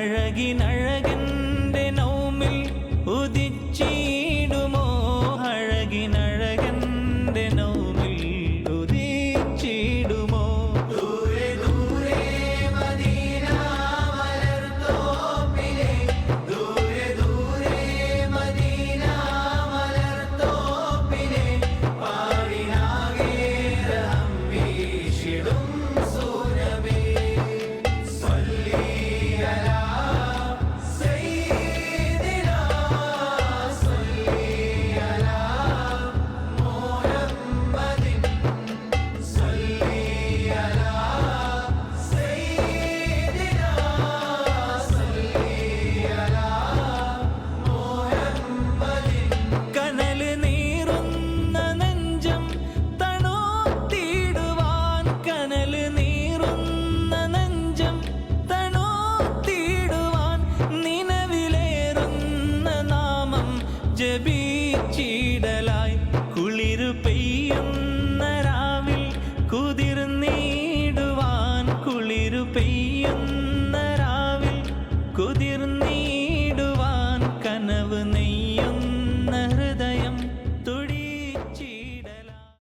热的男。ജപിച്ചിടലായി കുളിരു പെയ്യുന്ന രാവിൽ കുതിർന്നീടുവാൻ കുളിരു പെയ്യുന്ന രാവിൽ കുതിർന്നീടുവാൻ കനവ്